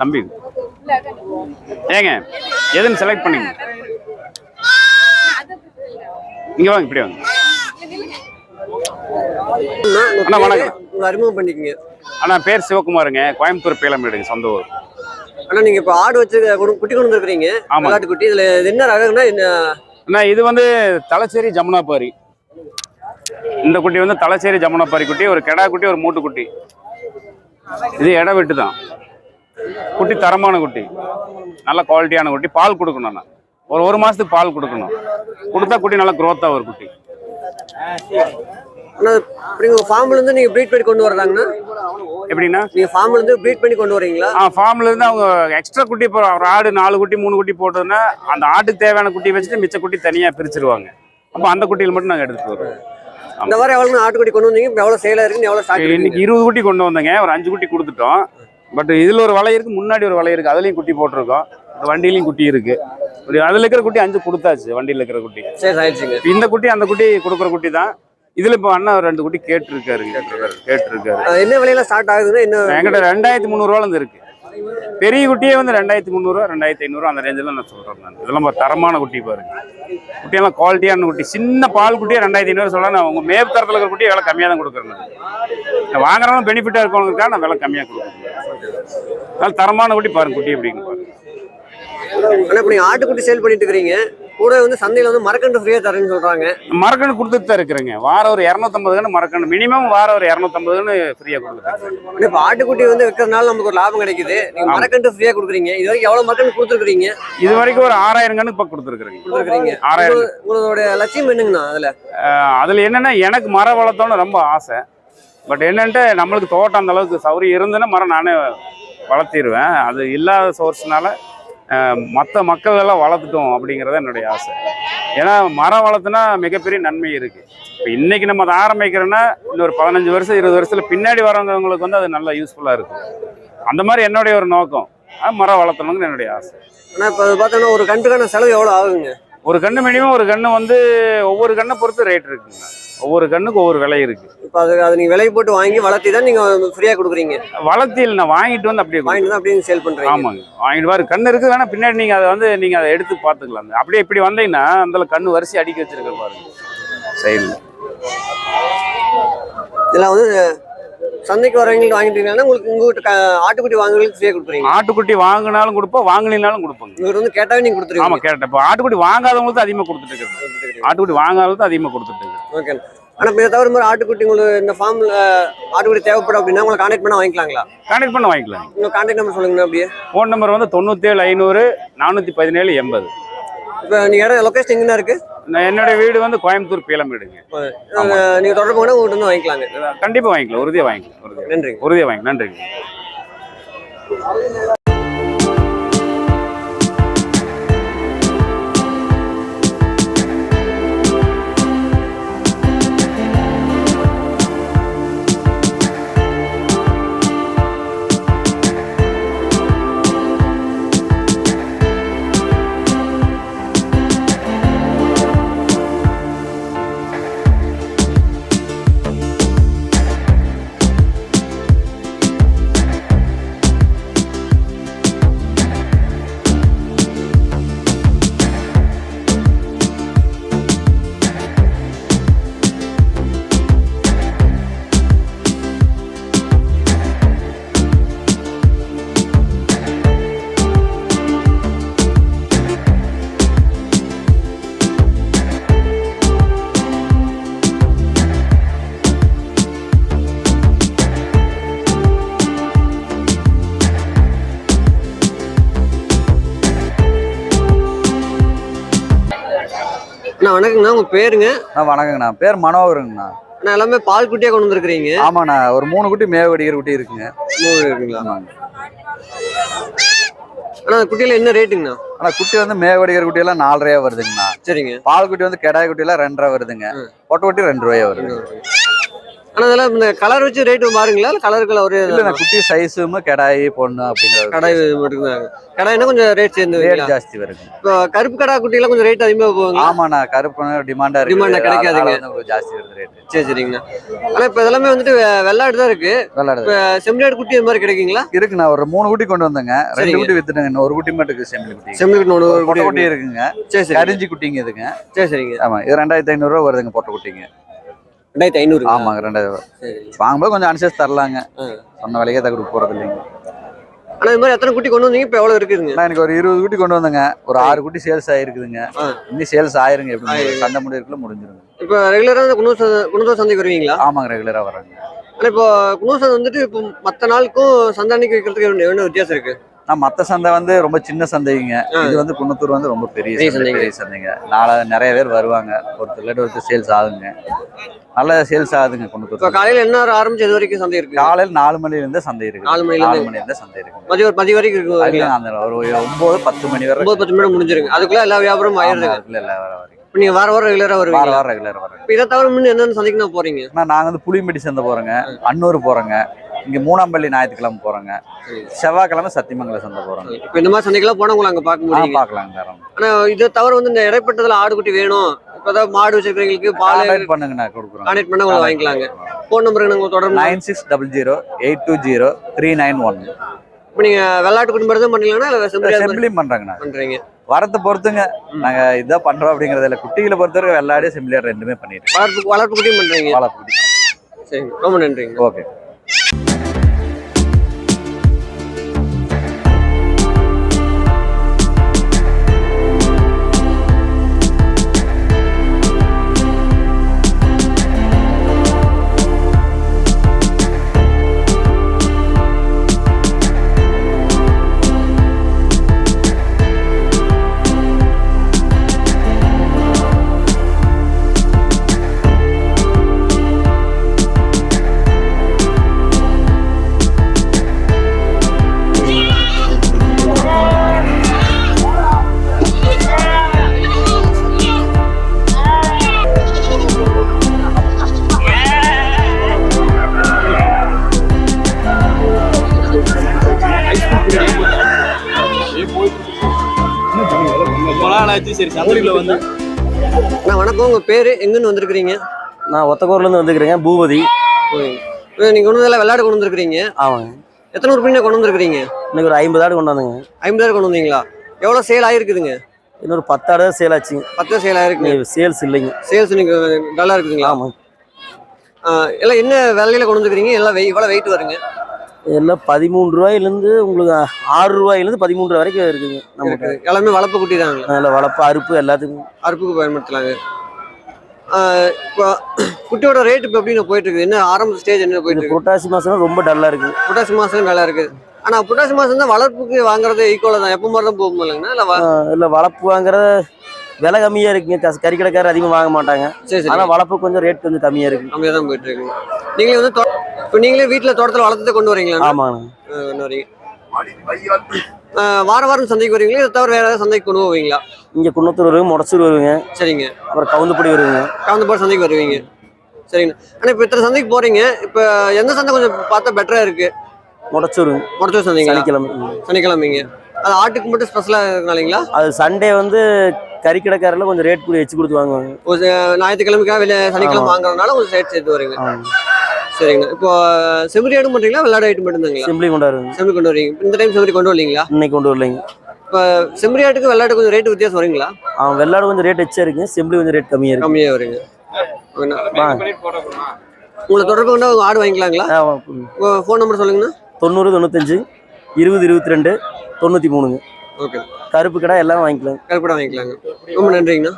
தம்பி. ஏங்க எதுன்னு செலக்ட் பண்ணிங்க? இங்க வாங்க இப்படி வாங்க. அண்ணா, வணக்கம். அறிமுகம் பண்ணிக்கங்க. அண்ணா பேர் சிவகுமாருங்க. கோயம்புத்தூர் பேலமேடுங்க சொந்த ஊர். ஆனா நீங்க இப்ப ஆடு வச்சு குட்டி கொண்டு வந்துருக்கீங்க. ஆமா. விளையாட்டு குட்டி இதுல இது என்ன ரகம்னா என்ன? அண்ணா இது வந்து தலச்சேரி ஜமுனாபாரி. இந்த குட்டி வந்து தலச்சேரி ஜமுனாபாரி குட்டி ஒரு கெடா குட்டி ஒரு மூட்டு குட்டி. இது இட வெட்டு தான் குட்டி தரமான குட்டி. நல்ல குவாலிட்டியான குட்டி. பால் கொடுக்கணும் அண்ணா. ஒரு ஒரு மாசத்துக்கு பால் கொடுக்கணும். கொடுத்தா குட்டி நல்லா growth-ஆ ஒரு குட்டி. ஆனா இப்ப நீங்க ஃபார்ம்ல இருந்து நீங்க ப்ரீட் பண்ணி கொண்டு வர்றாங்கன்னா எப்படின்னா? நீங்க ஃபார்ம்ல இருந்து ப்ரீட் பண்ணி கொண்டு வரீங்களா ஆ ஃபார்ம்ல இருந்து அவங்க எக்ஸ்ட்ரா குட்டி இப்போ ஒரு ஆடு நாலு குட்டி மூணு குட்டி போட்டதுன்னா அந்த ஆட்டுக்கு தேவையான குட்டி வச்சுட்டு மிச்ச குட்டி தனியாக பிரிச்சிருவாங்க. அப்போ அந்த குட்டியில் மட்டும் நாங்கள் எடுத்துட்டு வருவோம். இந்த மாதிரி எவ்வளவு ஆட்டுக்குட்டி கொண்டு வந்தீங்க? இப்ப எவ்வளவு சேலா இருக்குன்னு எவ்வளவு ஸ்டார்ட் இன்னைக்கு இருபது குட்டி கொண்டு வந்தேங்க. ஒரு அஞ்சு குட்டி கொடுத்துட்டோம். பட் இதுல ஒரு வலை இருக்கு முன்னாடி ஒரு வலை இருக்கு அதுலயும் குட்டி போட்டிருக்கோம். வண்டியிலயும் குட்டி இருக்கு. ஒரு அதுல இருக்கிற குட்டி அஞ்சு கொடுத்தாச்சு வண்டியில இருக்கிற குட்டி. சரி இந்த குட்டி அந்த குட்டி கொடுக்குற குட்டி தான். இதுல இப்போ அண்ணா ஒரு ரெண்டு குட்டி கேட்டிருக்காருங்க கேட்டிருக்காரு. அஹ் என்ன விலையில ஸ்டார்ட் ஆகுதுன்னா என்ன என்கிட்ட ரெண்டாயிரத்தி முந்நூறுவால இருந்து இருக்கு. பெரிய குட்டியே வந்து ரெண்டாயிரத்தி முந்நூறுரூவா ரெண்டாயிரத்தி ஐநூறுவா அந்த ரேஞ்சில் நான் சொல்கிறேன் நான். இதெல்லாம் தரமான குட்டி பாருங்க. குட்டியெல்லாம் குவாலிட்டியான குட்டி. சின்ன பால் குட்டியே ரெண்டாயிரத்தி ஐநூறு சொல்ல நான் உங்கள் மேப் தரத்தில் இருக்கிற குட்டி விலை கம்மியாக தான் கொடுக்குறேன் நான். நான் வாங்குறவங்க பெனிஃபிட்டாக இருக்கவங்களுக்காக நான் விலை கம்மியாக கொடுக்குறேன். அதனால் தரமான குட்டி பாருங்க குட்டி எப்படிங்க பாருங்க. ஆட்டுக்குட்டி சேல் பண்ணிட்டு இருக்கிறீங்க. கூட வந்து சந்தையில வந்து மரக்கன்று ஃப்ரீயா தரேன்னு சொல்றாங்க. மரக்கன்று கொடுத்துட்டு தான் இருக்கிறேங்க. வாரம் ஒரு இரநூத்தம்பது கன்று மரக்கன்று. மினிமம் வாரம் ஒரு இரநூத்தம்பது கன்று ஃப்ரீயாக ஆனா இப்ப ஆட்டுக்குட்டி வந்து விற்கிறதுனால நமக்கு ஒரு லாபம் கிடைக்குது. நீங்க ஆமா. மரக்கன்று ஃப்ரீயா கொடுக்குறீங்க. இது வரைக்கும் எவ்வளவு மரக்கன்று கொடுத்துருக்கீங்க இது வரைக்கும் ஒரு ஆறாயிரம் கன்று இப்போ கொடுத்துருக்குறேங்க. கொடுத்துருக்கீங்க ஆறாயிரம் உங்களோட லட்சியம் என்னங்கண்ணா அதுல? அதில் என்னென்னா எனக்கு மரம் வளர்த்தோன்னு ரொம்ப ஆசை. பட் என்னன்ட்டு நம்மளுக்கு தோட்டம் அந்த அளவுக்கு சௌரியம் இருந்துன்னா மரம் நானே வளர்த்திடுவேன். அது இல்லாத சோர்ஸ்னால மற்ற மக்கள் எல்லாம் வளர்த்துட்டோம் அப்படிங்கிறது என்னுடைய ஆசை. ஏன்னா மரம் வளர்த்துனா மிகப்பெரிய நன்மை இருக்குது இப்போ இன்றைக்கி நம்ம அதை ஆரம்பிக்கிறோன்னா இன்னொரு பதினஞ்சு வருஷம் இருபது வருஷத்துல பின்னாடி வரவங்களுக்கு வந்து அது நல்லா யூஸ்ஃபுல்லாக இருக்கும். அந்த மாதிரி என்னுடைய ஒரு நோக்கம். மரம் வளர்த்தணுங்கிறது என்னுடைய ஆசை. ஆனால் இப்போ பார்த்தோன்னா ஒரு கண்டுக்கான செலவு எவ்வளோ ஆகுங்க? ஒரு கன்று மினிமம் ஒரு கன்று வந்து ஒவ்வொரு கண்ணை பொறுத்து ரேட் இருக்குங்க. ஒவ்வொரு கண்ணுக்கு ஒவ்வொரு விலை இருக்குது இப்ப அது அது நீங்க விலை போட்டு வாங்கி வளர்த்தி தான் நீங்க ஃப்ரீயா கொடுக்குறீங்க. வளர்த்தியில் நான் வாங்கிட்டு வந்து அப்படியே வாங்கிட்டு தான் அப்படியே சேல் பண்றீங்க. ஆமாங்க. வாங்கிட்டு பாரு கண்ணு இருக்குது வேணா பின்னாடி நீங்க அதை வந்து நீங்க அதை எடுத்து பார்த்துக்கலாம் அப்படியே இப்படி வந்தீங்கன்னா அந்த கண்ணு வரிசை அடிக்க வச்சிருக்க பாருங்க. சைடில் இதெல்லாம் வந்து சந்தைக்கு வரவங்களுக்கு வாங்கிட்டு இருக்கீங்கன்னா உங்களுக்கு உங்ககிட்ட ஆட்டுக்குட்டி வாங்குறவங்களுக்கு ஃப்ரீயா கொடுக்குறீங்க ஆட்டுக்குட்டி வாங்கினாலும் கொடுப்போம் வாங்கினாலும் கொடுப்போங்க உங்ககிட்ட வந்து கேட்டாவே நீங்க ஆமா கொடுத்துருவீங்க கேட்டேன். இப்போ ஆட்டுக்குட்டி வாங்காதவங்களுக்கு அதிகமாக கொடுத்துட்டு ஆட்டுக்குட்டி வாங்காதவங்களுக்கு அதிகமாக கொடுத்துட்டு ஓகே ஆனா இப்ப இதை தவிர மாதிரி ஆட்டுக்குட்டி உங்களுக்கு இந்த ஃபார்ம்ல ஆட்டுக்குட்டி தேவைப்படும் அப்படின்னா உங்களை கான்டாக்ட் பண்ணா வாங்கிக்கலாங்களா? கான்டெக்ட் பண்ண வாங்கிக்கலாம். உங்க கான்டாக்ட் நம்பர் சொல்லுங்க அப்படியே. ஃபோன் நம்பர் வந்து தொண்ணூற்றேழு ஐநூறு நானூற்றி பதினேழு எண்பது. இப்போ நீங்க இடம் லொகேஷன் எங்கன்னா இருக்கு? நான் என்னோட வீடு வந்து கோயம்புத்தூர் பீலமேடுங்க ஆமா. அஹ் நீங்க தொடர்பு கொண்டு உங்கள்கிட்ட வந்து வாங்கிக்கலாங்க. கண்டிப்பாக வாங்கிக்கலாம். உறுதியாக வாங்கிக்கலாம். உறுதியாக நன்றிங்க. உறுதியாக வாங்கிக்கலாம். நன்றிங்க. அண்ணா வணக்கங்கண்ணா. உங்க பேருங்க? அண்ணா வணக்கங்கண்ணா. பேர் மனோகருங்கண்ணா. நான் எல்லாமே பால் குட்டியா கொண்டு வந்திருக்கிறீங்க. ஆமாண்ணா. ஒரு மூணு குட்டி மேவு அடிக்கிற குட்டி இருக்குங்க. மூணு இருக்குங்களா? அந்த குட்டியில என்ன ரேட்டுங்கண்ணா? ஆனால் குட்டி வந்து மேவு அடிக்கிற குட்டி எல்லாம் நாலு ரூபா வருதுங்கண்ணா. சரிங்க. பால் குட்டி வந்து கெடாய் குட்டி எல்லாம் ரெண்டு ரூபா வருதுங்க. பொட்டை குட்டி ரெண்டு ரூபாயா வருது. ஆனா அதெல்லாம் இந்த கலர் வச்சு ரேட் மாறுங்களா? கலருக்குள்ள ஒரே இல்ல குட்டி சைஸும் கடாயி பொண்ணு அப்படிங்கிறது கடை மட்டும்தான். கடைனா கொஞ்சம் ரேட் சேர்ந்து ரேட்? ஜாஸ்தி வருங்க. இப்போ கருப்பு கடா குட்டியெல்லாம் கொஞ்சம் ரேட் அதிகமா போவாங்க ஆமாண்ணா கருப்பு டிமாண்டா இருக்கு ஆ கிடைக்காதுங்க. ஜாஸ்தி வருது ரேட் சரி சரிங்கண்ணா. ஆனா இப்போ இதெல்லாமே வந்துட்டு வெள்ளாடு தான் இருக்கு. விளாடுது செம்மறியாடு குட்டி இது மாதிரி கிடைக்குங்களா? இருக்குண்ணா ஒரு மூணு குட்டி கொண்டு வந்தேங்க. ரெண்டு. குட்டி வித்துட்டேங்க. இன்னும் ஒரு குட்டி மட்டும் இருக்கு செம்மறி குட்டி. செம்மறி குட்டி ஒரு குட்டி குட்டி இருக்கு. இருக்குங்க. சரி சரி. கரிஞ்சி குட்டிங்க இதுங்க. சரி சரிங்க. ஆமா இது ரெண்டாயிரத்தி ஐநூறு ரூபா வருதுங்க பொட்டை குட்டிங்க. ரெண்டாயிரத்தி ஐநூறு ஆமாங்க ரெண்டாயிரம் வாங்கும்போது கொஞ்சம் அனுசரிச்சு தரலாங்க. சொன்ன விலைக்கே தான் கொடுக்க போறது இல்லைங்க. ஆனா இது மாதிரி எத்தனை குட்டி கொண்டு வந்தீங்க? இப்போ எவ்வளவு இருக்குதுங்க நான் எனக்கு ஒரு இருபது குட்டி கொண்டு வந்தேங்க. ஒரு ஆறு குட்டி சேல்ஸ் ஆயிருக்குதுங்க. இன்னும் சேல்ஸ் ஆயிருங்க எப்படி. சண்டை முடிவுக்குள்ள முடிஞ்சிருங்க. இப்போ ரெகுலரா இந்த குணூர் குணூர் சந்தைக்கு வருவீங்களா? ஆமாங்க ரெகுலரா வராங்க ஆனா இப்போ குணூர் சந்தை வந்துட்டு இப்போ மத்த நாளுக்கும் சந்தை அன்னைக்கு வைக்கிறதுக்கு என்ன- வித்தியாசம் இருக்கு? நான் மத்த சந்தை வந்து ரொம்ப சின்ன சந்தைங்க. இது வந்து குன்னத்தூர் வந்து ரொம்ப பெரிய பெரிய சந்தை சந்தைங்க. நாளை நிறைய பேர் வருவாங்க. ஒருத்தர் இல்லாட்டி ஒருத்தர் சேல்ஸ் ஆகுங்க. நல்ல சேல்ஸ் ஆகுதுங்க குன்னத்தூர் காலையில என்ன ஆரம்பிச்சு இது வரைக்கும் சந்தை இருக்கு? காலையில் நாலு மணில இருந்து சந்தை இருக்கு. நாலு மணில? நாலு மணில இருந்து சந்தை இருக்கு. மதியம் ஒரு மதியம் வரைக்கும் இருக்கு. அந்த ஒரு ஒன்பது பத்து மணி வரை. ஒன்பது பத்து மணி முடிஞ்சிருங்க அதுக்குள்ள எல்லா வியாபாரமும் ஆயிருதுங்க இருக்குல்ல எல்லா வர வரைக்கும் இப்போ நீங்க வார வாரம் ரெகுலரா வார வருவீங்க. வாரம் ரெகுலர் வரேன் இப்போ இதை தவிர முன்ன என்னென்ன சந்தைக்கு நான் போறீங்க? ஆனா நாங்க வந்து புளியம்பட்டி சந்தை போறோங்க. அன்னூர் போறோங்க. இங்க மூணாம்பள்ளி ஞாயிற்றுக்கிழமை போறோங்க. சரி. செவ்வாய்க்கிழமை சத்தியமங்கலம் சந்தை போறோங்க. இப்போ இந்த மாதிரி சந்தைக்கெல்லாம் போனா உங்களை அங்க பார்க்க ஆ முடியுங்க. பாக்கலாங்க நேரம் ஆனா இதை தவிர வந்து இந்த இடைப்பட்டதுல ஆடு குட்டி வேணும். இப்போ ஏதாவது மாடு வச்சிருக்கிறவங்களுக்கு பால் கான்டாக்ட் பண்ணுங்க நான் கொடுக்குறோம். கான்டாக்ட் பண்ண உங்களை வாங்கிக்கலாங்க. ஃபோன் நம்பருக்கு நாங்கள் தொடர்பு nine six double zero eight two zero three nine one இப்போ நீங்க வெள்ளாட்டு குட்டி மட்டும் தான் பண்ணீங்கன்னா இல்லை செம்பிளியும் பண்றாங்க நாங்க பண்றீங்க. வரத்தை பொறுத்துங்க. நாங்க இதான் பண்றோம் அப்படிங்கறது இல்ல குட்டிகளை பொறுத்தவரைக்கும் வெள்ளாடி செம்பிளியார் ரெண்டுமே பண்ணிட்டு. வளர்ப்பு வளர்ப்பு குட்டியும் பண்றீங்க. குட்டி சரிங்க ரொம்ப நன்றிங்க. ஓகே சரி சந்தைக்குள்ள வந்து. அண்ணா வணக்கம். உங்க பேரு? எங்கன்னு வந்திருக்கிறீங்க? நான் ஒத்தக்கூர்லேருந்து வந்துக்கிறேங்க பூபதி. இப்போ நீங்க கொண்டு வந்து வெள்ளாடு கொண்டு வந்திருக்கிறீங்க? ஆமாங்க. எத்தனை உறுப்பினர் கொண்டு வந்திருக்கிறீங்க? இன்னைக்கு ஒரு ஐம்பது ஆடு கொண்டாந்துங்க ஐம்பதாயிரம் கொண்டு வந்தீங்களா? எவ்வளோ சேல் ஆயிருக்குதுங்க? இன்னொரு பத்து ஆடு சேல் ஆச்சுங்க பத்து சேல் ஆயிருக்குங்க. இன்னைக்கு சேல்ஸ் இல்லைங்க. சேல்ஸ் நீங்க நல்லா இருக்குதுங்களா? ஆமாங்க. ஆ, எல்லாம் என்ன விலையில கொண்டு வந்துருக்கீங்க எல்லாம் வெய் இவ்வளோ வெயிட் வருங்க. எல்லாம் பதிமூணு ரூபாயிலேருந்து உங்களுக்கு ஆறு ரூபாயிலேருந்து பதிமூணு ரூபா வரைக்கும் இருக்குங்க நமக்கு. எல்லாமே வளர்ப்பு குட்டி தாங்க அதில் வளர்ப்பு அறுப்பு எல்லாத்துக்கும். அறுப்புக்கு பயன்படுத்தலாங்க. இப்போ குட்டியோட ரேட் இப்போ எப்படி போயிட்டு இருக்குது என்ன ஆரம்ப ஸ்டேஜ் என்ன போயிட்டு இருக்கு புரட்டாசி மாதம் ரொம்ப டல்லாக இருக்குது புட்டாசி மாசம் நல்லா இருக்குது ஆனா புட்டாசி மாசம் தான் வளர்ப்புக்கு வாங்குறது ஈக்குவலாக தான். எப்போ மாதிரி தான் போகும் இல்லைங்கண்ணா இல்லை இல்லை வளர்ப்பு வாங்குற விலை கம்மியாக இருக்குங்க. கஸ்- கறிக்கடைக்காரர் அதிகமாக வாங்க மாட்டாங்க. சரி சரி. ஆனால் வளர்ப்பு கொஞ்சம் ரேட் கொஞ்சம் கம்மியாக இருக்குது கம்மியாக தான் போயிட்டு இருக்குங்க. நீங்களே வந்து இப்போ நீங்களே வீட்டில் தோட்டத்தில் வளர்த்துட்டு கொண்டு வரீங்களா? ஆமாங்க. கொண்டு வரீங்க. வார வாரம் சந்தைக்கு வரீங்களா இதை தவிர வேற ஏதாவது சந்தைக்கு கொண்டு போவீங்களா? இங்கே குன்னத்தூர் வருங்க முடச்சூர் வருங்க சரிங்க. அப்புறம் கவுந்தப்படி வருங்க கலந்துபாடு சந்தைக்கு வருவீங்க. சரிங்க. ஆனால் இப்போ இத்தனை சந்தைக்கு போறீங்க? இப்போ எந்த சந்தை கொஞ்சம் பார்த்தா பெட்டரா இருக்கு? முடச்சூருங்க முடச்சூர் சந்தைங்களா? சனிக்கிழமை. சனிக்கிழமைங்க. அது ஆட்டுக்கு மட்டும் ஸ்பெஷலாக இருக்கனாலீங்களா? அது சண்டே வந்து கறிக்கடைக்காரில் கொஞ்சம் ரேட் கூட வச்சு கொடுத்து வாங்குவாங்க. ஒரு ஞாயிற்றுக்கிழமைக்காக வெளியே சனிக்கிழமை. வாங்குறதுனால கொஞ்சம் சேர்த்து சேர்த்து வருங்க. சரிங்க. இப்போ செம்பரி ஆடும் பண்ணுறீங்களா? வெள்ளாடு ஐட்டம் மட்டும்தாங்களா சிம்பிளி கொண்டாருங்க செம்பரி கொண்டு வரீங்க. இந்த டைம் செம்பரி கொண்டு வரலீங்களா? இன்னைக்கு கொண்டு வரலைங்க. இப்போ செம்பரி ஆட்டுக்கு வெள்ளாட்டு கொஞ்சம் ரேட்டு வித்தியாசம் வருங்களா? அவன் வெள்ளாடு கொஞ்சம் ரேட் வச்சா இருக்குங்க சிம்பிளி கொஞ்சம் ரேட் கம்மியாக இருக்கு. கம்மியாக வருங்க. உங்களை தொடர்பு கொண்டு அவங்க ஆடு வாங்கிக்கலாங்களா? ஆ, ஃபோன் நம்பர் சொல்லுங்கண்ணா. தொண்ணூறு தொண்ணூத்தஞ்சு இருபது இருபத்தி ரெண்டு தொண்ணூற்றி மூணுங்க. ஓகே. கருப்பு கடை எல்லாம் வாங்கிக்கலாம். கருப்படா வாங்கிக்கலாங்க. ரொம்ப நன்றிங்கண்ணா.